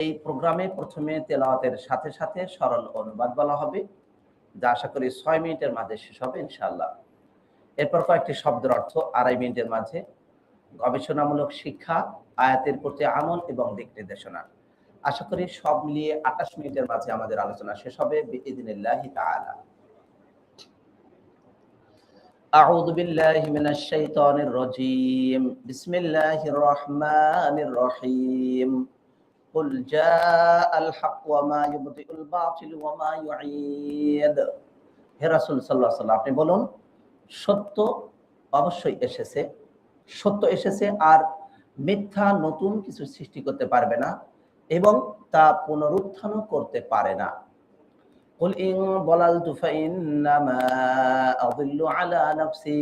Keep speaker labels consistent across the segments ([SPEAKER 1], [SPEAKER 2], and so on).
[SPEAKER 1] এই প্রোগ্রামে প্রথমে তেলাওয়াতের সাথে সাথে সরল অনুবাদ বলা হবে যা আশা করি ছয় মিনিটের মাঝে শেষ হবে ইনশাআল্লাহ এরপর কয়েকটি শব্দের অর্থ আড়াই মিনিটের মাঝে গবেষণামূলক শিক্ষা আয়াতের প্রতি আমল এবং দিক নির্দেশনা আশা করি সব মিলিয়ে আঠাশ মিনিটের মাঝে আমাদের আলোচনা শেষ হবে বিইদিনিল্লাহি তাআলা أعوذ بالله من الشيطان الرجيم بسم الله الرحمن الرحيم قل جاء الحق وما يبطئ الباطل وما يعيد হে রাসূল সাল্লাল্লাহু আলাইহি আপনি বলুন সত্য অবশ্যই এসেছে সত্য এসেছে আর মিথ্যা নতুন কিছু সৃষ্টি করতে পারবে না এবং তা পুনরুত্থানও করতে পারে না قل إن ضللت فإنما أضل على نفسي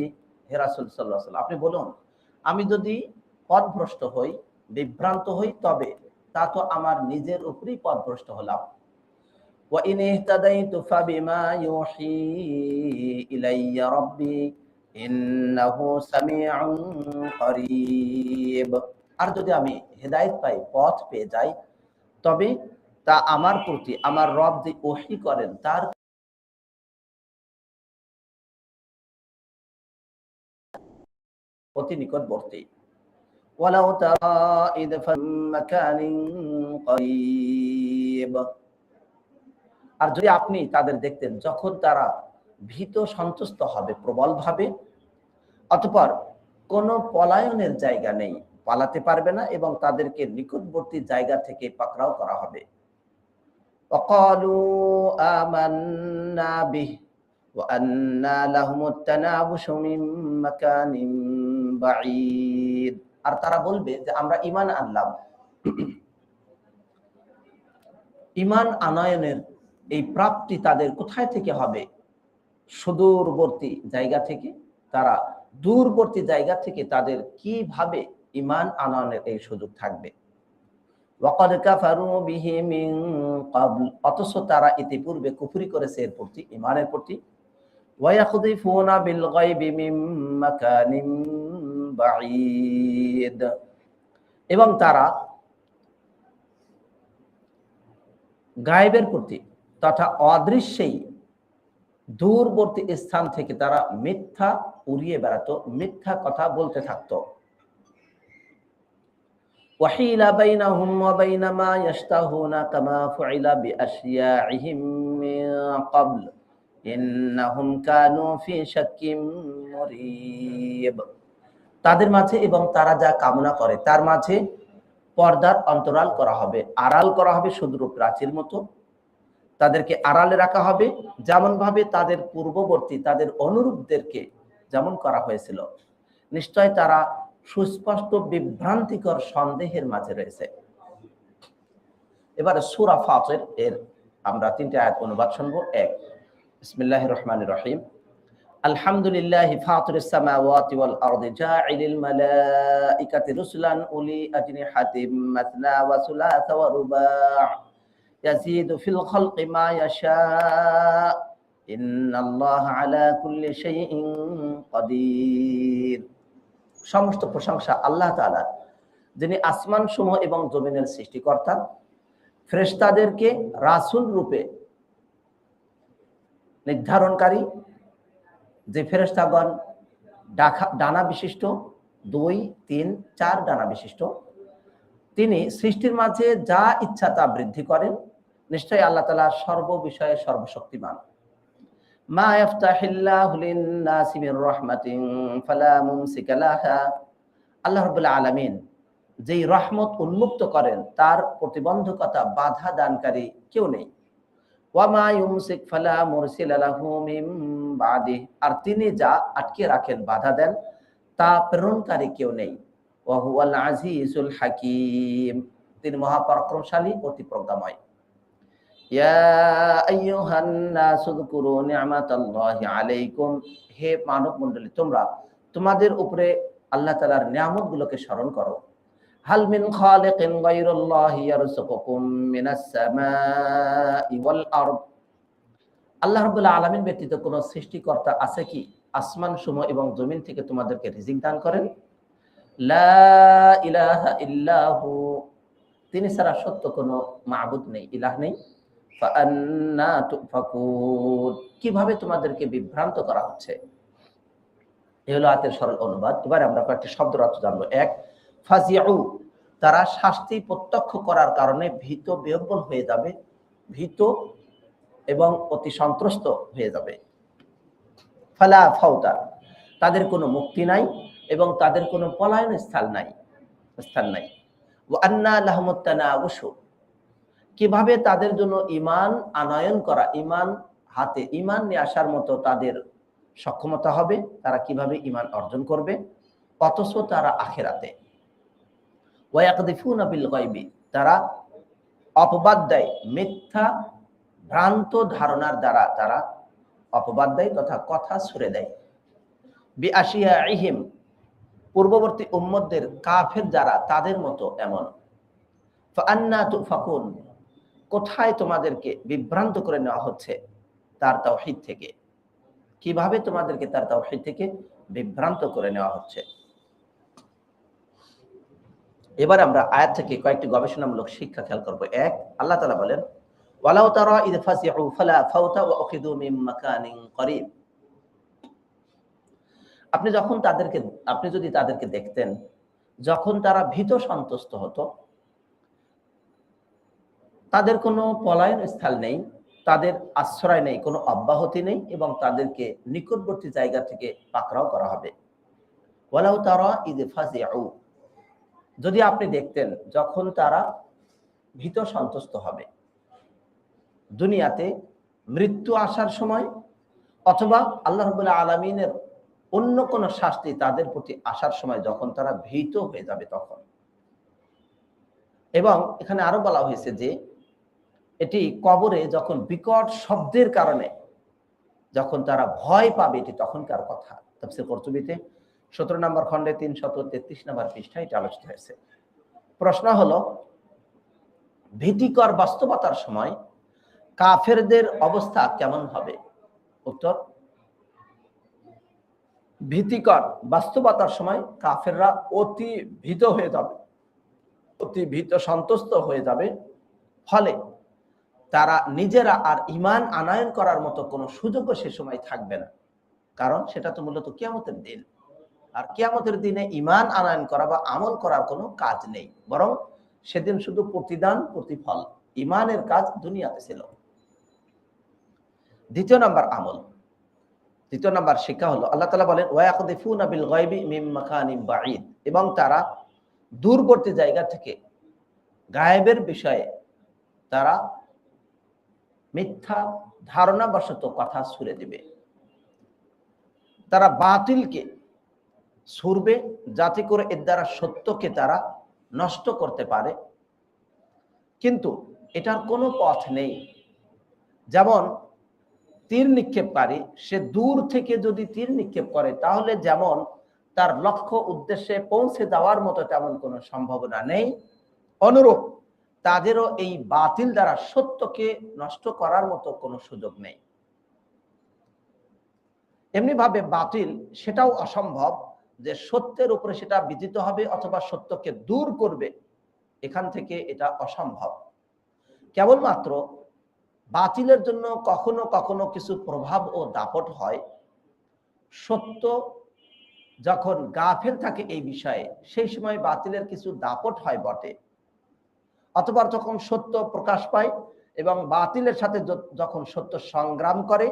[SPEAKER 1] হে রাসূল সাল্লাল্লাহু আলাইহি আপনি বলুন আমি যদি পথভ্রষ্ট হই বিভ্রান্ত হই তবে তা তো আমার নিজের উপরই পথভ্রষ্ট হলাম وإن اهتديت فبما يوحي إلي ربي إنه سميع قريب আর যদি আমি হেদায়েত পাই পথ পেয়ে যাই তবে তা আমার প্রতি আমার রব যে ওহি করেন তার অতি নিকটবর্তী ولو ترى إذ مكان قريب আর যদি আপনি তাদের দেখতেন যখন তারা ভীত সন্তুষ্ট হবে প্রবল ভাবে অতপর কোনো পলায়নের জায়গা নেই পালাতে পারবে না এবং তাদেরকে নিকটবর্তী জায়গা থেকে পাকড়াও করা হবে وقالوا آمنا به وأنا لهم التناوش من مكان بعيد আর তারা বলবে যে আমরা ইমান আনলাম। ইমান আনয়নের এই প্রাপ্তি তাদের কোথায় থেকে হবে? সুদূরবর্তী জায়গা থেকে? তারা দূরবর্তী জায়গা থেকে তাদের কীভাবে ইমান আনয়নের এই সুযোগ থাকবে? অথচ তারা ইতিপূর্বে কুফরি করেছে এর প্রতি ইমানের প্রতি। ওয়ায়াখদিফুনা বিল গায়বি মিন মাকানিন। বাঈদ এবং তারা গায়েবের প্রতি তথা অদৃশ্যেই দূরবর্তী স্থান থেকে তারা মিথ্যা উড়িয়ে বেড়াতো মিথ্যা কথা বলতে থাকতো وحيل بينهم وبين ما يشتهون كما فعل بأشياعهم من قبل إنهم كانوا في شك مريب তাদের মাঝে এবং তারা যা কামনা করে, তার মাঝে পর্দার অন্তরাল করা হবে। আড়াল করা হবে সুদূর প্রাচীর মতো। তাদেরকে আড়ালে রাখা হবে। যেমন ভাবে তাদের পূর্ববর্তী, তাদের অনুরূপদেরকে যেমন করা হয়েছিল, নিশ্চয় তারা সুস্পষ্ট বিভ্রান্তিকর সন্দেহের মাঝে রয়েছে। এবারে সুরা ফাতের এর আমরা তিনটে আয়াত অনুবাদ শুনব। এক বিসমিল্লাহ রহমান রহিম। আলহামদুলিল্লাহ ফাতুরিসসামাওয়াতি ওয়াল আরদি জাইলিল মালাইকাতি উলি আজনিহাতিম মাসনা ওয়া সুলাসা ওয়া রুবা। আলা কুল্লি শাইইন সমস্ত প্রশংসা আল্লাহ তাআলা, যিনি আসমান সমূহ এবং জমিনের সৃষ্টিকর্তা, ফেরেশতাদেরকে রাসূল রূপে নির্ধারণকারী যে ফেরেশতাগণ ডানা বিশিষ্ট, দুই, তিন, চার ডানা বিশিষ্ট। তিনি সৃষ্টির মাঝে যা ইচ্ছা তা বৃদ্ধি করেন। নিশ্চয়ই আল্লাহ তালা সর্ব বিষয়ে সর্বশক্তিমান। মা ফালা আল্লাহ আলামিন যেই রহমত উন্মুক্ত করেন, তার প্রতিবন্ধকতা বাধা দানকারী কেউ নেই। আর তিনি যা আটকে রাখেন, বাধা দেন, তা প্রেরণকারী কেউ নেই। আজিজুল হাকিম। তিনি মহাপরাক্রমশালী অতি প্রজ্ঞাময় হে মানব মণ্ডলী তোমরা তোমাদের উপরে আল্লাহ তাআলার নিয়ামতগুলোকে স্মরণ করো। হাল মিন খালিকিন গায়রুল্লাহি ইয়ারযুকুকুম মিনাস সামাই ওয়াল আরদ। আল্লাহ রাব্বুল আলামিন ব্যতীত কোনো সৃষ্টিকর্তা আছে কি? আসমান সমূহ এবং জমিন থেকে তোমাদেরকে রিজিক দান করেন। লা ইলাহা ইল্লাহু। তিনি ছাড়া সত্য কোনো মাহবুদ নেই, ইলাহ নেই। কীভাবে তোমাদেরকে বিভ্রান্ত করা হচ্ছে? এ হলো আয়াতের সরল অনুবাদ। এবার আমরা কয়েকটি অর্থ জানব। এক ফাজিউ, তারা শাস্তি প্রত্যক্ষ করার কারণে ভীত বিহ্বল হয়ে যাবে, ভীত এবং অতি সন্ত্রস্ত হয়ে যাবে। ফালা ফাউতা, তাদের কোনো মুক্তি নাই এবং তাদের কোনো পলায়ন স্থান নাই স্থান নাই। আন্না লাহমুত্তানাউসু কীভাবে তাদের জন্য ইমান আনয়ন করা ইমান হাতে ইমান নিয়ে আসার মতো তাদের সক্ষমতা হবে, তারা কীভাবে ইমান অর্জন করবে? অথচ তারা আখেরাতে। তারা অপবাদ দেয় মিথ্যা ভ্রান্ত ধারণার দ্বারা তারা অপবাদ দেয় তথা কথা ছুড়ে দেয়। বি আসিয়া ইহিম পূর্ববর্তী উম্মতদের কাফের যারা তাদের মতো এমন। ফান্না তুফাকুন, কোথায় তোমাদেরকে বিভ্রান্ত করে নেওয়া হচ্ছে তার তাওহিদ থেকে? কীভাবে তোমাদেরকে তার তাওহিদ থেকে বিভ্রান্ত করে নেওয়া হচ্ছে? এবার আমরা আয়াত থেকে কয়েকটি গবেষণামূলক শিক্ষা খেয়াল করব। এক, আল্লাহ তাআলা বলেন, ওয়ালাউ তারা ইদ ফাসিউ ফালা ফাউতা ওয়া উখিদু মিন মাকানিন আপনি যখন তাদেরকে, আপনি যদি তাদেরকে দেখতেন, যখন তারা ভীত সন্তুষ্ট হতো, তাদের কোনো পলায়ন স্থল নেই, তাদের আশ্রয় নেই, কোনো অব্যাহতি নেই এবং তাদেরকে নিকটবর্তী জায়গা থেকে পাকড়াও করা হবে। ওয়ালাউ তারা ইদ ফাসিউ যদি আপনি দেখতেন যখন তারা ভীত সন্তুষ্ট হবে, দুনিয়াতে মৃত্যু আসার সময় অথবা আল্লাহ আলমিনের অন্য কোন শাস্তি তাদের প্রতি আসার সময় যখন তারা ভীত হয়ে যাবে তখন। এবং এখানে আরও বলা হয়েছে যে, এটি কবরে যখন বিকট শব্দের কারণে যখন তারা ভয় পাবে, এটি তখনকার কথা। তফসির কর্তুবিতে সতেরো নম্বর খণ্ডে তিনশত তেত্রিশ নম্বর পৃষ্ঠায় এটা আলোচিত হয়েছে। প্রশ্ন হলো, ভীতিকর বাস্তবতার সময় কাফেরদের অবস্থা কেমন হবে? উত্তর, ভীতিকর বাস্তবতার সময় কাফেররা অতি ভীত হয়ে যাবে, অতি ভীত সন্তুষ্ট হয়ে যাবে। ফলে তারা নিজেরা আর ইমান আনায়ন করার মতো কোনো সুযোগও সে সময় থাকবে না। কারণ সেটা তো মূলত কিয়ামতের দিন। আর কিয়ামতের দিনে ইমান আনায়ন করা বা আমল করার কোনো কাজ নেই। বরং সেদিন শুধু প্রতিদান, প্রতিফল। ইমানের কাজ দুনিয়াতে ছিল। দ্বিতীয় নাম্বার আমল। দ্বিতীয় নাম্বার শিক্ষা হলো, আল্লাহ তালা বলেন ওয়াকুদিফুনা বিল গায়বি মিম মাকানিম বাঈদ। এবং তারা দূরবর্তী জায়গা থেকে গায়েবের বিষয়ে তারা মিথ্যা ধারণাবশত কথা ছুড়ে দিবে। তারা বাতিলকে ছুড়বে যাতে করে এর দ্বারা সত্যকে তারা নষ্ট করতে পারে। কিন্তু এটার কোনো পথ নেই। যেমন তীর নিক্ষেপ নিক্ষেপকারী সে দূর থেকে যদি তীর নিক্ষেপ করে, তাহলে যেমন তার লক্ষ্য উদ্দেশ্যে পৌঁছে যাওয়ার মতো তেমন কোনো সম্ভাবনা নেই। অনুরূপ তাদেরও এই বাতিল দ্বারা সত্যকে নষ্ট করার মতো কোনো সুযোগ নেই। এমনি ভাবে বাতিল সেটাও অসম্ভব। যে সত্যের উপরে সেটা বিজিত হবে অথবা সত্যকে দূর করবে, এখান থেকে এটা অসম্ভব। কেবলমাত্র বাতিলের জন্য কখনো কখনো কিছু প্রভাব ও দাপট হয়। সত্য যখন গাফেল থাকে এই বিষয়ে, সেই সময় বাতিলের কিছু দাপট হয় বটে। অথবা যখন সত্য প্রকাশ পায় এবং বাতিলের সাথে যখন সত্য সংগ্রাম করে,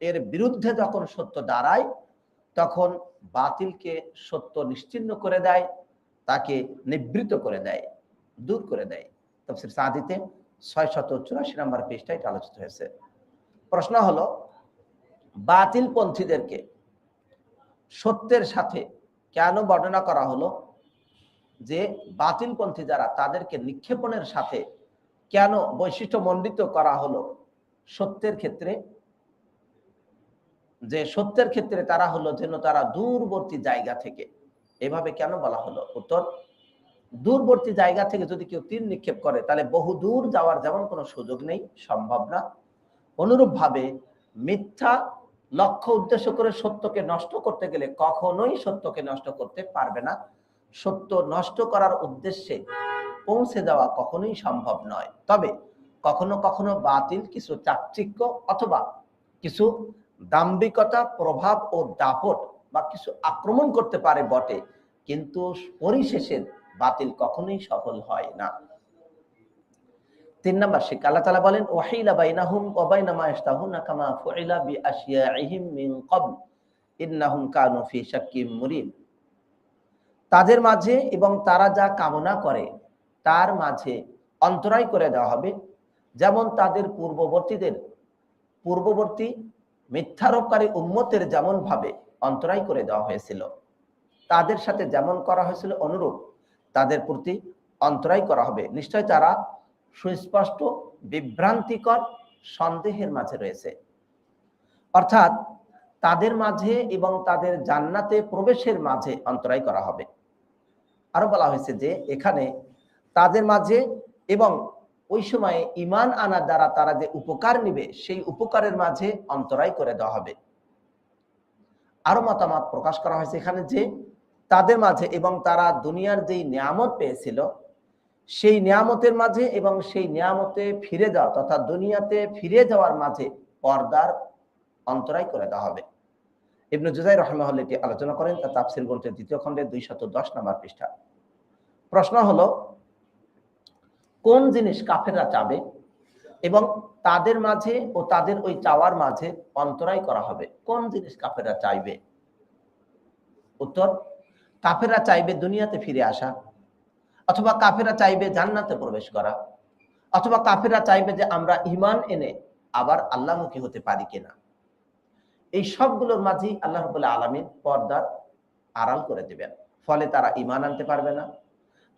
[SPEAKER 1] এর বিরুদ্ধে যখন সত্য দাঁড়ায় তখন বাতিলকে সত্য নিশ্চিন্ন করে দেয়, তাকে নিবৃত করে দেয়, দূর করে দেয়। তফসির সাদিতে ছয় শত চুরাশি নম্বর পৃষ্ঠায় এটা আলোচিত হয়েছে। প্রশ্ন হলো বাতিল পন্থীদেরকে সত্যের সাথে কেন বর্ণনা করা হলো? যে বাতিলপন্থী যারা, তাদেরকে নিক্ষেপণের সাথে কেন বৈশিষ্ট্য মণ্ডিত করা হলো? সত্যের ক্ষেত্রে যে সত্যের ক্ষেত্রে তারা হলো যেন তারা দূরবর্তী জায়গা থেকে, এভাবে কেন বলা হলো? উত্তর, দূরবর্তী জায়গা থেকে যদি কেউ তীর নিক্ষেপ করে, তাহলে বহু দূর যাওয়ার যেমন কোনো সুযোগ নেই, সম্ভব না। অনুরূপ ভাবে মিথ্যা লক্ষ্য উদ্দেশ্য করে সত্যকে নষ্ট করতে গেলে কখনোই সত্যকে নষ্ট করতে পারবে না। সত্য নষ্ট করার উদ্দেশ্যে পৌঁছে যাওয়া কখনোই সম্ভব নয়। তবে কখনো কখনো বাতিল কিছু চাকচিক্য অথবা কিছু দাম্ভিকতা, প্রভাব ও দাপট বা কিছু আক্রমণ করতে পারে বটে, কিন্তু পরিশেষে বাতিল কখনোই সফল হয় না। তিন নম্বর শিক্ষা, আল্লাহ তালা বলেন, ওয়াহিলা বাইনাহুম কামা ফুইলা বি কানু ফি মুরিব তাদের মাঝে এবং তারা যা কামনা করে, তার মাঝে অন্তরায় করে দেওয়া হবে। যেমন তাদের পূর্ববর্তীদের, পূর্ববর্তী মিথ্যারোপকারী উম্মতের যেমন ভাবে অন্তরায় করে দেওয়া হয়েছিল, তাদের সাথে যেমন করা হয়েছিল অনুরূপ, তাদের প্রতি অন্তরায় করা হবে। নিশ্চয় তারা সুস্পষ্ট, বিভ্রান্তিকর সন্দেহের মাঝে রয়েছে। অর্থাৎ তাদের মাঝে এবং তাদের জান্নাতে প্রবেশের মাঝে অন্তরায় করা হবে। আরও বলা হয়েছে যে, এখানে তাদের মাঝে এবং ওই সময়ে ইমান আনার দ্বারা তারা যে উপকার নিবে, সেই উপকারের মাঝে অন্তরায় করে দেওয়া হবে। আরও মতামত প্রকাশ করা হয়েছে এখানে যে, তাদের মাঝে এবং তারা দুনিয়ার যেই নিয়ামত পেয়েছিল, সেই নিয়ামতের মাঝে এবং সেই নিয়ামতে ফিরে যাওয়া তথা দুনিয়াতে ফিরে যাওয়ার মাঝে পর্দার অন্তরায় করে দেওয়া হবে। ইবনু জুজাই রহমাহুল এটি আলোচনা করেন, তার তাফসির গ্রন্থের দ্বিতীয় খণ্ডে দুই শত দশ নম্বর পৃষ্ঠা। প্রশ্ন হলো কোন জিনিস কাফেররা চাবে? এবং তাদের মাঝে ও তাদের ওই চাওয়ার মাঝে অন্তরায় করা হবে। কোন জিনিস কাফেররা চাইবে? উত্তর, কাফেররা চাইবে দুনিয়াতে ফিরে আসা, অথবা কাফেরা চাইবে জান্নাতে প্রবেশ করা, অথবা কাফেরা চাইবে যে আমরা ইমান এনে আবার আল্লাহমুখী হতে পারি কিনা। এই সবগুলোর মাঝেই আল্লাহ রবুল্লাহ আলমিন পর্দার আড়াল করে দেবেন। ফলে তারা ইমান আনতে পারবে না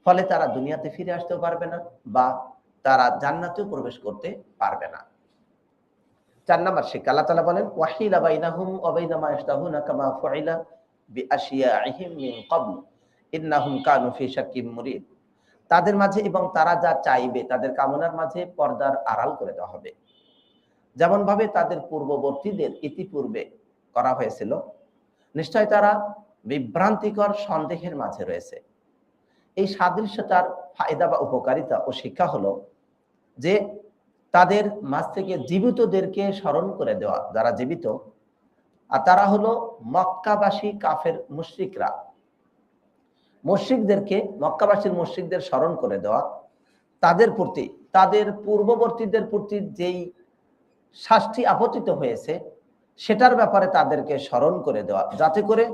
[SPEAKER 1] ফলে তারা দুনিয়াতে ফিরে আসতেও পারবে না বা তারা জান্নাতেও প্রবেশ করতে পারবে না। চার নাম্বার শিক্ষা, আল্লাহ তালা বলেন, ওয়াহিলা বাইনাহুম ওয়াবাইনামা ইশতাহুনা কামা ফুইলা বিআশিয়াইহিম মিন ক্বাবল। ইন্নাহুম কানু ফি শাক্কিম মুরিদ। তাদের মাঝে এবং তারা যা চাইবে, তাদের কামনার মাঝে পর্দার আড়াল করে দেওয়া হবে। যেমন ভাবে তাদের পূর্ববর্তীদের ইতিপূর্বে করা হয়েছিল, নিশ্চয় তারা বিভ্রান্তিকর সন্দেহের মাঝে রয়েছে। এই সাদৃশ্যতার ফায়দা বা উপকারিতা ও শিক্ষা হলো যে তাদের মাছ থেকে জীবিতদেরকে স্মরণ করে দেওয়া, যারা জীবিত। আর তারা হলো মক্কাবাসী কাফের মুশ্রিকরা। মসজিদদেরকে মক্কাবাসীর মসজিদদের স্মরণ করে দেওয়া, তাদের প্রতি, তাদের পূর্ববর্তীদের প্রতি যেই শাস্তি আপতিত হয়েছে, সেটার ব্যাপারে তাদেরকে স্মরণ করে দেওয়া, যাতে করে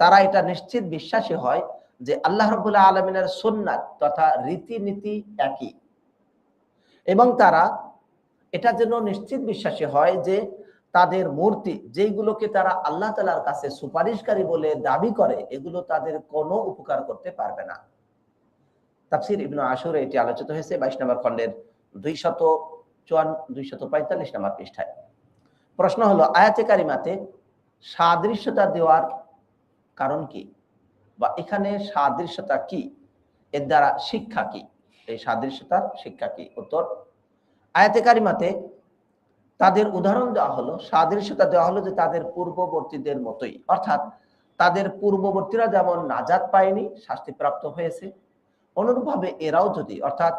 [SPEAKER 1] তারা এটা নিশ্চিত বিশ্বাসী হয় যে আল্লাহ রবুল্লাহ আলমিনের সোননাথ তথা রীতিনীতি একই। এবং তারা এটা যেন নিশ্চিত বিশ্বাসী হয় যে তাদের মূর্তি যেইগুলোকে তারা আল্লাহ তালার কাছে সুপারিশকারী বলে দাবি করে, এগুলো তাদের কোনো উপকার করতে পারবে না। তাফসির ইবনু আসরে এটি আলোচিত হয়েছে বাইশ নম্বর খণ্ডের চুয়ান দুই শত পঁয়তাল্লিশ নম্বর পৃষ্ঠায়। প্রশ্ন হলো, আয়াতে কারিমাতে সাদৃশ্যতা দেওয়ার কারণ কি? বা এখানে সাদৃশ্যতা কি? এর দ্বারা শিক্ষা কি? এই সাদৃশ্যতার শিক্ষা কি? উত্তর, আয়াতে কারিমাতে তাদের উদাহরণ দেওয়া হলো, সাদৃশ্যতা দেওয়া হলো যে তাদের পূর্ববর্তীদের মতোই। অর্থাৎ তাদের পূর্ববর্তীরা যেমন নাজাত পায়নি, শাস্তিপ্রাপ্ত হয়েছে, অনুরূপভাবে এরাও যদি, অর্থাৎ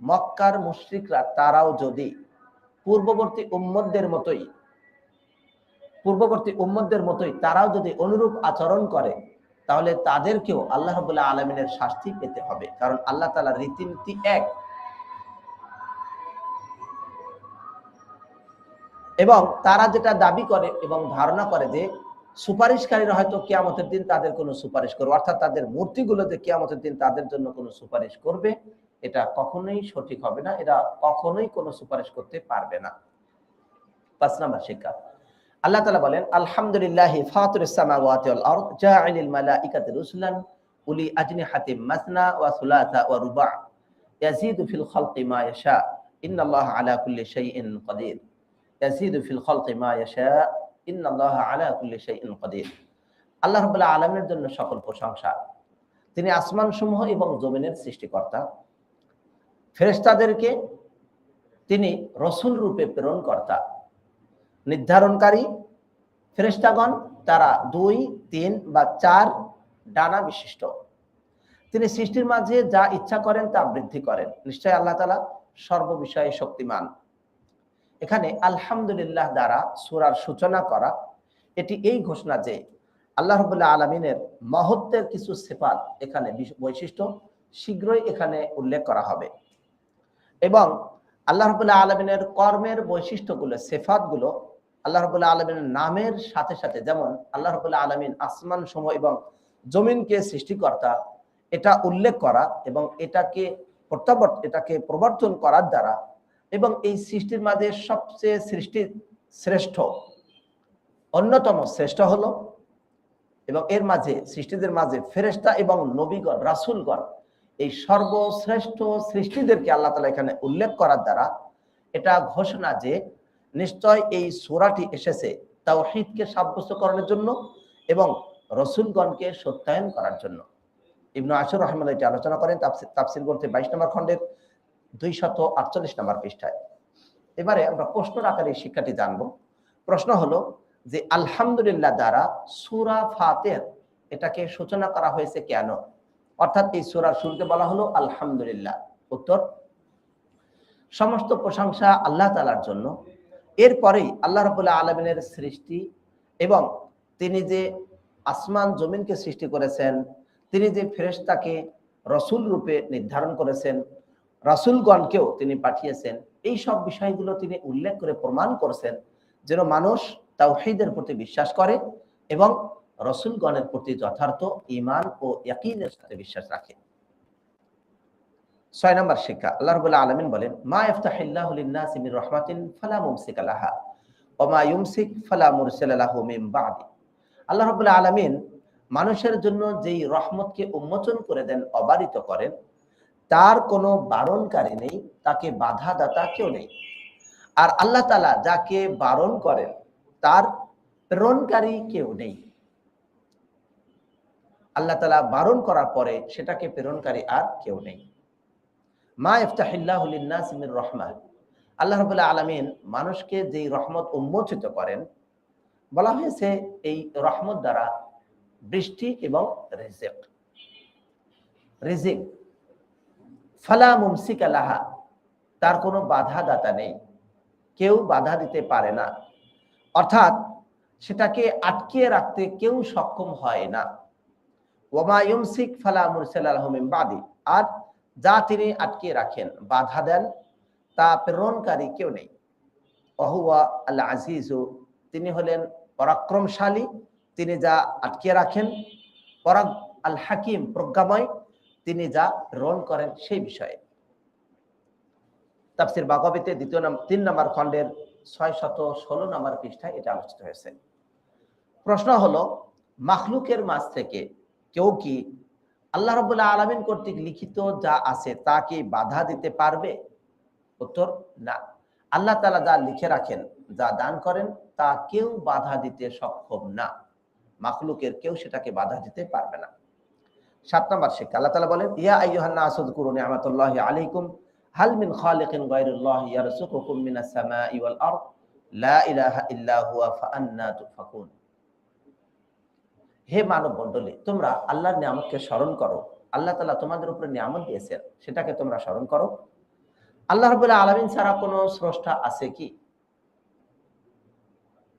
[SPEAKER 1] মক্কার মুশ্রিকরা তারাও যদি পূর্ববর্তী উম্মদের মতোই, পূর্ববর্তী উম্মদের মতোই তারাও যদি অনুরূপ আচরণ করে তাহলে তাদেরকেও আল্লাহ রবুল্লাহ আলমিনের শাস্তি পেতে হবে। কারণ আল্লাহ তালার রীতিনীতি এক। এবং তারা যেটা দাবি করে এবং ধারণা করে যে সুপারিশকারীরা হয়তো কেয়ামতের দিন তাদের কোনো সুপারিশ করবে, অর্থাৎ তাদের মূর্তিগুলোতে কেয়ামতের দিন তাদের জন্য কোনো সুপারিশ করবে, এটা কখনোই সঠিক হবে না। এরা কখনোই কোনো সুপারিশ করতে পারবে না। পাঁচ নাম্বার শিক্ষা। আল্লাহ তালা বলেন, আলহামদুলিল্লাহ ফাতুর সামাওয়াতি ওয়াল আরদ, জাআলিল মালাইকাতি রুসুলান, উলি আজনিহাতি মাসনা ওয়া সুলাসা ওয়া রুবা। ইয়াজিদু ফিল খালকি মা ইয়াশা। ইন্নাল্লাহা আলা কুল্লি শাইইন কাদির ইয়াজিদু ফিল খালকি মা ইয়াশা। ইন্নাল্লাহা আলা কুল্লি শাইইন কাদির আল্লাহ রাব্বুল আলামিনের জন্য সকল প্রশংসা। তিনি আসমান সমূহ এবং জমিনের সৃষ্টিকর্তা। ফেরেশতাদেরকে তিনি রসুল রূপে প্রেরণ কর্তা। নির্ধারণকারী ফেরেস্তাগণ তারা দুই, তিন বা চার ডানা বিশিষ্ট। তিনি সৃষ্টির মাঝে যা ইচ্ছা করেন তা বৃদ্ধি করেন। নিশ্চয় আল্লাহ তালা সর্ববিষয়ে শক্তিমান। এখানে আলহামদুলিল্লাহ দ্বারা সুরার সূচনা করা, এটি এই ঘোষণা যে আল্লাহ রবুল্লাহ আলমিনের মহত্বের কিছু সেফাত এখানে বৈশিষ্ট্য শীঘ্রই এখানে উল্লেখ করা হবে। এবং আল্লাহ রবুল্লাহ আলমিনের কর্মের বৈশিষ্ট্যগুলো, সেফাতগুলো আল্লাহ রবুল্লাহ আলমিনের নামের সাথে সাথে যেমন আল্লাহ রবুল্লাহ আলমিন আসমান সময় এবং জমিনকে সৃষ্টিকর্তা, এটা উল্লেখ করা এবং এটাকে প্রত্যাবর্ত, এটাকে প্রবর্তন করার দ্বারা এবং এই সৃষ্টির মাঝে সবচেয়ে সৃষ্টি শ্রেষ্ঠ, অন্যতম শ্রেষ্ঠ হলো এবং এর মাঝে, সৃষ্টিদের মাঝে ফেরেস্তা এবং নবীগণ, রাসুলগণ এই সর্বশ্রেষ্ঠ সৃষ্টিদেরকে আল্লাহ তালা এখানে উল্লেখ করার দ্বারা এটা ঘোষণা যে নিশ্চয় এই সোরাটি এসেছে তাওহিদকে সাব্যস্তকরণের জন্য এবং রসুলগণকে সত্যায়ন করার জন্য। ইবনু আসর রহমান এটি আলোচনা করেন তাফসির গ্রন্থে বাইশ নম্বর খণ্ডের দুই শত আটচল্লিশ নম্বর পৃষ্ঠায়। এবারে আমরা প্রশ্ন আকারে শিক্ষাটি জানব। প্রশ্ন হলো যে, আলহামদুলিল্লাহ দ্বারা সুরা ফাতের এটাকে সূচনা করা হয়েছে কেন? অর্থাৎ এই সুরার শুরুতে বলা হলো আলহামদুলিল্লাহ। উত্তর, সমস্ত প্রশংসা আল্লাহ তালার জন্য এরপরেই আল্লাহ রবুল্লাহ আলমিনের সৃষ্টি এবং তিনি যে আসমান জমিনকে সৃষ্টি করেছেন, তিনি যে ফেরেশতাকে রসুল রূপে নির্ধারণ করেছেন, রাসুলগণকেও তিনি পাঠিয়েছেন, এই সব বিষয়গুলো তিনি উল্লেখ করে প্রমাণ করেছেন যেন মানুষ তাওহিদের প্রতি বিশ্বাস করে এবং রসুলগণের প্রতি যথার্থ ইমান ও ইয়াকিনের সাথে বিশ্বাস রাখে। ছয় নম্বর শিক্ষা, আল্লাহ রবুল্লাহ আলমিন বলেন, মা ইফতাহিল্লাহু লিন্নাসি রহমাতিন ফালা মুমসিকা লাহা ওয়া মা ইউমসিক ফালা মুরসিলা লাহু মিন বাদি। আল্লাহ রবুল্লাহ আলমিন মানুষের জন্য যেই রহমতকে উন্মোচন করে দেন, অবারিত করেন, তার কোনো বারণকারী নেই, তাকে বাধা দাতা কেউ নেই। আর আল্লাহ তালা যাকে বারণ করেন, তার প্রেরণকারী কেউ নেই। আল্লাহ তালা বারণ করার পরে সেটাকে প্রেরণকারী আর কেউ নেই। মা ইফতাহিল্লাহমির রহমান আল্লাহ রবুল্লাহ আলমিন মানুষকে যেই রহমত উন্মোচিত করেন, বলা হয়েছে এই রহমত দ্বারা বৃষ্টি এবং রেজেক। রেজেক। ফালা মুমসিক আলাহা তার কোনো বাধা দাতা নেই। কেউ বাধা দিতে পারে না। অর্থাৎ সেটাকে আটকিয়ে রাখতে কেউ সক্ষম হয় না। ওমা ইউমসিক ফালা মুরসালাহমিম বাদি। আর যা তিনি আটকিয়ে রাখেন, বাধা দেন, তা প্রেরণকারী কেউ নেই। অহুয়া আল্লাহ আজিজু তিনি হলেন পরাক্রমশালী, তিনি যা আটকিয়ে রাখেন, পরাগ আল হাকিম প্রজ্ঞাময়, তিনি যা প্রেরণ করেন সেই বিষয়ে। তাফসির বাগবিতে দ্বিতীয় তিন নম্বর খণ্ডের ছয় শত ষোলো নম্বর পৃষ্ঠায় এটা আলোচিত হয়েছে। প্রশ্ন হলো, মাখলুকের মাঝ থেকে কেউ কি আল্লাহ রবুল্লাহ আলমিন কর্তৃক লিখিত যা আছে তা কি বাধা দিতে পারবে? উত্তর, না। আল্লাহ তালা যা লিখে রাখেন, যা দান করেন, তা কেউ বাধা দিতে সক্ষম না। মাখলুকের কেউ সেটাকে বাধা দিতে পারবে না। সাত নম্বর শিক্ষা, আল্লাহ তালা বলেন, ইয়া আইয়ুহান্না আসুদ কুরুন আহমতুল্লাহ আলাইকুম, হাল মিন খালিকিন গায়রুল্লাহ ইয়ারসুকুকুম মিনাস সামাই ওয়াল আরদ, লা ইলাহা ইল্লা হুয়া ফাআন্না তুফাকুন। হে মানব মণ্ডলী তোমরা আল্লাহর নিয়ামতকে স্মরণ করো। আল্লাহ তালা তোমাদের উপরে নিয়ামত দিয়েছে সেটাকে তোমরা স্মরণ করো। আল্লাহ রবুল্লাহ আলমিন ছাড়া কোনো স্রষ্টা আছে কি?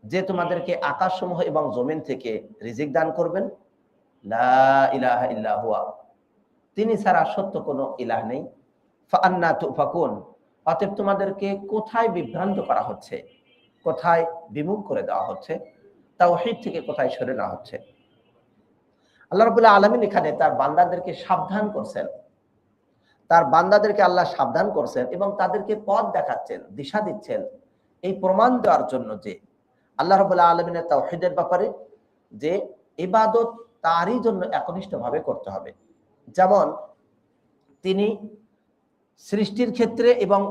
[SPEAKER 1] যে তোমাদেরকে আকাশ সমূহ এবং জমিন থেকে রিজিক দান করবেন? তিনি ছাড়া সত্য কোনো ইলাহ নেই। অতএব তোমাদেরকে কোথায় বিভ্রান্ত করা হচ্ছে? কোথায় বিমুখ করে দেওয়া হচ্ছে? তাও থেকে কোথায় সরে নেওয়া হচ্ছে? আল্লাহ রবুল্লাহ আলমিন এখানে তার বান্দাদেরকে সাবধান করছেন। তার বান্দাদেরকে আল্লাহ সাবধান করছেন এবং তাদেরকে পথ দেখাচ্ছেন, দিশা দিচ্ছেন। এই প্রমাণ দেওয়ার জন্য যে আল্লাহ রবুল্লাহ আলমিনের তাওহিদের ব্যাপারে যে ইবাদত তারই জন্য একনিষ্ঠভাবে করতে হবে। যেমন তিনি সৃষ্টির ক্ষেত্রে এবং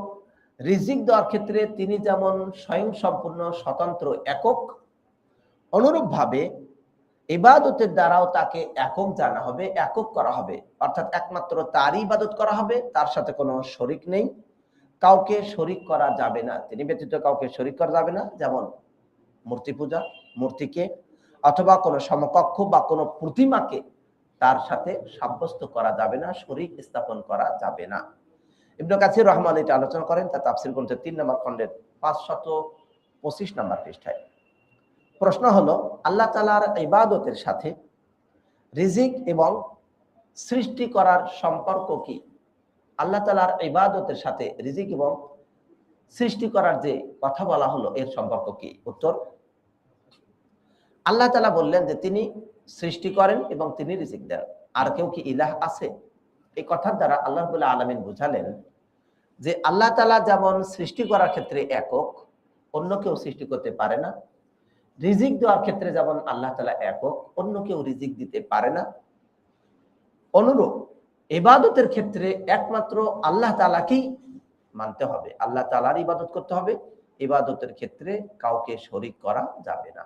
[SPEAKER 1] রিজিক দেওয়ার ক্ষেত্রে তিনি যেমন স্বয়ং সম্পূর্ণ স্বতন্ত্র, একক, অনুরূপভাবে ইবাদতের দ্বারাও তাকে একক জানা হবে, একক করা হবে। অর্থাৎ একমাত্র তারই ইবাদত করা হবে, তার সাথে কোনো শরিক নেই। কাউকে শরিক করা যাবে না। তিনি ব্যতীত কাউকে শরিক করা যাবে না। যেমন মূর্তি পূজা, মূর্তিকে, অথবা কোনো সমকক্ষ বা কোনো প্রতিমাকে তার সাথে সাব্যস্ত করা যাবে না, শরিক স্থাপন করা যাবে না। ইবনু কাসির রহমান এটা আলোচনা করেন তা তাফসির গ্রন্থের তিন নম্বর খণ্ডের পাঁচশত পঁচিশ নম্বর পৃষ্ঠায়। প্রশ্ন হলো, আল্লাহ তালার ইবাদতের সাথে রিজিক এবং সৃষ্টি করার সম্পর্ক কি? আল্লাহ তালার ইবাদতের সাথে রিজিক এবং সৃষ্টি করার যে কথা বলা হলো, এর সম্পর্ক কি? উত্তর, আল্লাহ তালা বললেন যে তিনি সৃষ্টি করেন এবং তিনি রিজিক দেন। আর কেউ কি ইলাহ আছে? এই কথার দ্বারা আল্লাহ আলমিন বুঝালেন যে আল্লাহ তালা যেমন সৃষ্টি করার ক্ষেত্রে একক, অন্য কেউ সৃষ্টি করতে পারে না। রিজিক দেওয়ার ক্ষেত্রে যেমন আল্লাহ তালা একক, অন্য কেউ রিজিক দিতে পারে না। অনুরূপ এবাদতের ক্ষেত্রে একমাত্র আল্লাহ তালাকেই মানতে হবে। আল্লাহ তালার ইবাদত করতে হবে। ইবাদতের ক্ষেত্রে কাউকে শরিক করা যাবে না।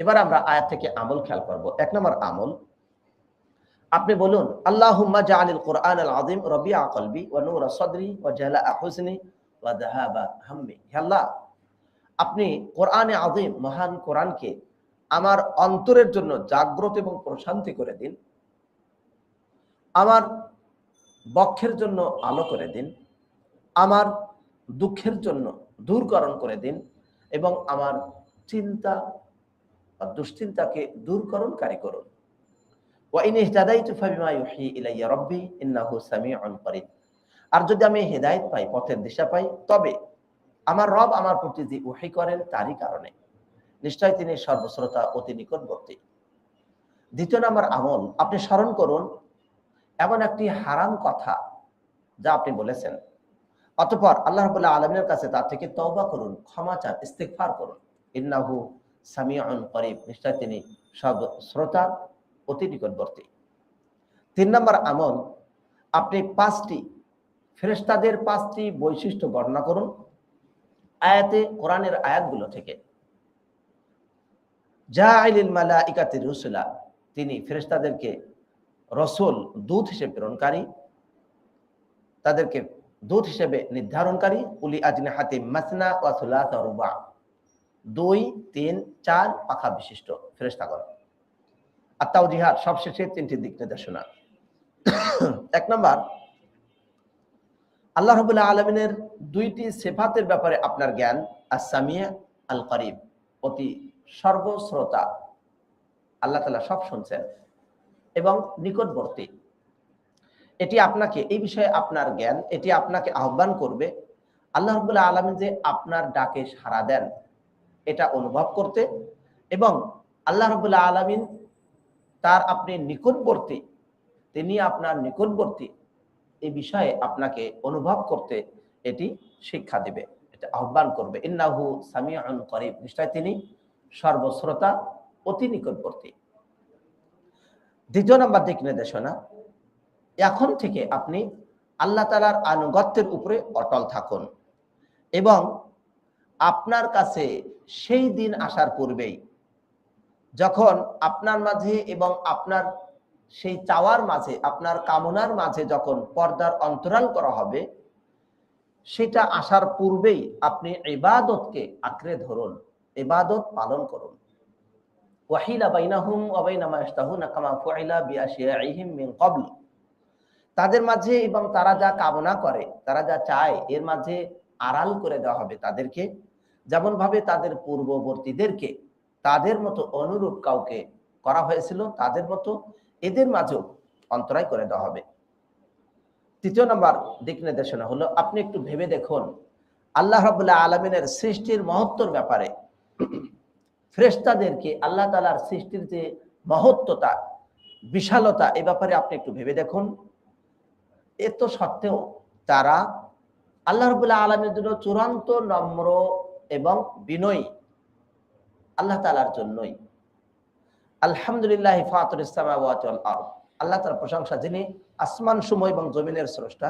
[SPEAKER 1] এবার আমরা আয়াত থেকে আমল খেয়াল করব। এক নম্বর আমল, আপনি বলুন আল্লাহ আপনি কোরআনে আযীম, মহান কোরআনকে আমার অন্তরের জন্য জাগ্রত এবং প্রশান্তি করে দিন। আমার বক্ষের জন্য আলো করে দিন। আমার দুঃখের জন্য দূরকরণ করে দিন এবং আমার চিন্তা বা দুশ্চিন্তাকে দূরকরণকারী করুন। আর যদি আমি হেদায়ত পাই, পথের দিশা পাই, তবে আমার রব আমার প্রতি যে উহি করেন, তারই কারণে। নিশ্চয় তিনি সর্বশ্রোতা, অতি নিকটবর্তী। দ্বিতীয় নম্বর আমল, আপনি স্মরণ করুন, এমন একটি হারাম কথা যা আপনি বলেছেন। অতপর আল্লাহ রবুল্লাহ আলমের কাছে তার থেকে তওবা করুন, ক্ষমা চান ইস্তেকফার করুন। ইন্নাহু সামিউন করিব, নিশ্চয় তিনি সব শ্রোতা অতি নিকটবর্তী। তিন নম্বর আমল, আপনি পাঁচটি ফেরেস্তাদের পাঁচটি বৈশিষ্ট্য বর্ণনা করুন। আয়াতে কোরআনের আয়াতগুলো থেকে। যা আইলিল মালা ইকাতির রসুলা, তিনি ফেরেস্তাদেরকে রসুল, দূত হিসেবে প্রেরণকারী, তাদেরকে দূত হিসেবে নির্ধারণকারী, উলি আজনে হাতে মাসনা ওয়াসুলা রুবা। দুই, তিন, চার পাখা বিশিষ্ট ফেরেস্তাগণ তাও জিহাদ সবশেষে তিনটি দিক নির্দেশনা। এক নম্বর, আল্লাহ রবুল্লাহ আলমিনের দুইটি সেফাতের ব্যাপারে আপনার জ্ঞান আসামিয়া আল করিব অতি সর্বশ্রোতা। আল্লাহ তালা সব শুনছেন এবং নিকটবর্তী। এটি আপনাকে, এই বিষয়ে আপনার জ্ঞান, এটি আপনাকে আহ্বান করবে, আল্লাহ রবুল্লাহ আলমিন যে আপনার ডাকে সাড়া দেন, এটা অনুভব করতে এবং আল্লাহ রবুল্লাহ আলমিন তার আপনি নিকটবর্তী, তিনি আপনার নিকটবর্তী এই বিষয়ে আপনাকে অনুভব করতে এটি শিক্ষা দিবে, এটা আহ্বান করবে। ইন্নাহু সামিউন করিব। নিশ্চয় তিনি সর্বশ্রোতা, অতি নিকটবর্তী। দ্বিতীয় নম্বর দিক নির্দেশনা, এখন থেকে আপনি আল্লাহ তালার আনুগত্যের উপরে অটল থাকুন এবং আপনার কাছে সেই দিন আসার পূর্বেই যখন আপনার মাঝে এবং আপনার সেই চাওয়ার মাঝে, আপনার কামনার মাঝে যখন পর্দার অন্তরাল করা হবে সেটা আসার পূর্বেই আপনি ইবাদতকে আঁকড়ে ধরুন, ইবাদত পালন করুন। তাদের মাঝে এবং তারা যা কামনা করে, তারা যা চায়, এর মাঝে আড়াল করে দেওয়া হবে তাদেরকে। যেমন ভাবে তাদের পূর্ববর্তীদেরকে তাদের মতো অনুরূপ কাউকে করা হয়েছিল, তাদের মতো এদের মাঝেও অন্তরায় করে দেওয়া হবে। তৃতীয় নম্বর দিক নির্দেশনা হলো, আপনি একটু ভেবে দেখুন। আল্লাহ রাবুল্লাহ আলমিনের সৃষ্টির মহত্বর ব্যাপারে। ফ্রেস্তাদেরকে আল্লাহ তালার সৃষ্টির যে মহত্বতা, বিশালতা, এ ব্যাপারে আপনি একটু ভেবে দেখুন। এত সত্ত্বেও তারা আল্লাহ রবুল্লাহ আলমের জন্য চূড়ান্ত নম্র এবং বিনয়ী, আল্লাহ তালার জন্যই। আলহামদুলিল্লাহ ফাতুল ইসলাম আল্লাহ তার প্রশংসা যিনি আসমান সময় এবং জমিনের স্রষ্টা।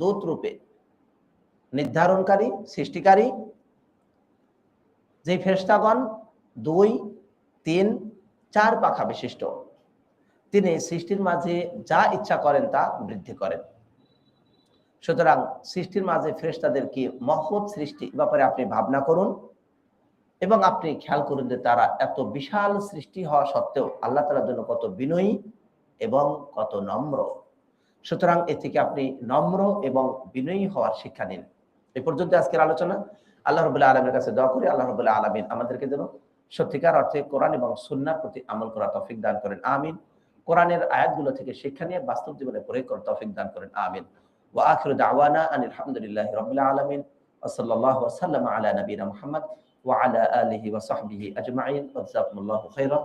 [SPEAKER 1] দূত রূপে নির্ধারণকারী, সৃষ্টিকারী যে ফেরেশতাগণ দুই, তিন, চার পাখা বিশিষ্ট। তিনি সৃষ্টির মাঝে যা ইচ্ছা করেন তা বৃদ্ধি করেন। সুতরাং সৃষ্টির মাঝে ফেরেশতাদের কি মহৎ সৃষ্টি ব্যাপারে আপনি ভাবনা করুন এবং আপনি খেয়াল করুন যে তারা এত বিশাল সৃষ্টি হওয়া সত্ত্বেও আল্লাহ তালার জন্য কত বিনয়ী এবং কত নম্র। সুতরাং এ থেকে আপনি নম্র এবং বিনয়ী হওয়ার শিক্ষা নিন। এ পর্যন্ত আজকের আলোচনা। আল্লাহ রবুল্লাহ আলমের কাছে দোয়া করি, আল্লাহ রবুল্লাহ আলমিন আমাদেরকে যেন সত্যিকার অর্থে কোরআন এবং সুন্নার প্রতি আমল করা তৌফিক দান করেন। আমিন। কোরআনের আয়াতগুলো থেকে শিক্ষা নিয়ে বাস্তব জীবনে প্রয়োগ করার তৌফিক দান করেন। আমিন। ওয়া আখিরু দাওয়ানা আনিল হামদুলিল্লাহি রাব্বিল আলামিন। ওয়া সাল্লাল্লাহু ওয়া সাল্লামা আলা নবিনা মুহাম্মদ ওয়া আলা আলিহি ওয়া সাহবিহি আজমাইন। ওয়া জাযাকুমুল্লাহু খাইরা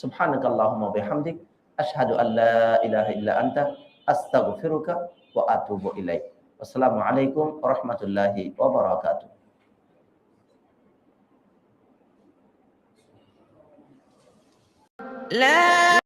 [SPEAKER 1] সুবহানাকা আল্লাহুম্মা ওয়া বিহামদিক। আশহাদু আল্লা ইলাহা ইল্লা আনতা। আস্তাগফিরুকা ওয়া আতুবু ইলাইক। আসসালামু আলাইকুম ওয়া রাহমাতুল্লাহি ওয়া বারাকাতুহু।
[SPEAKER 2] لا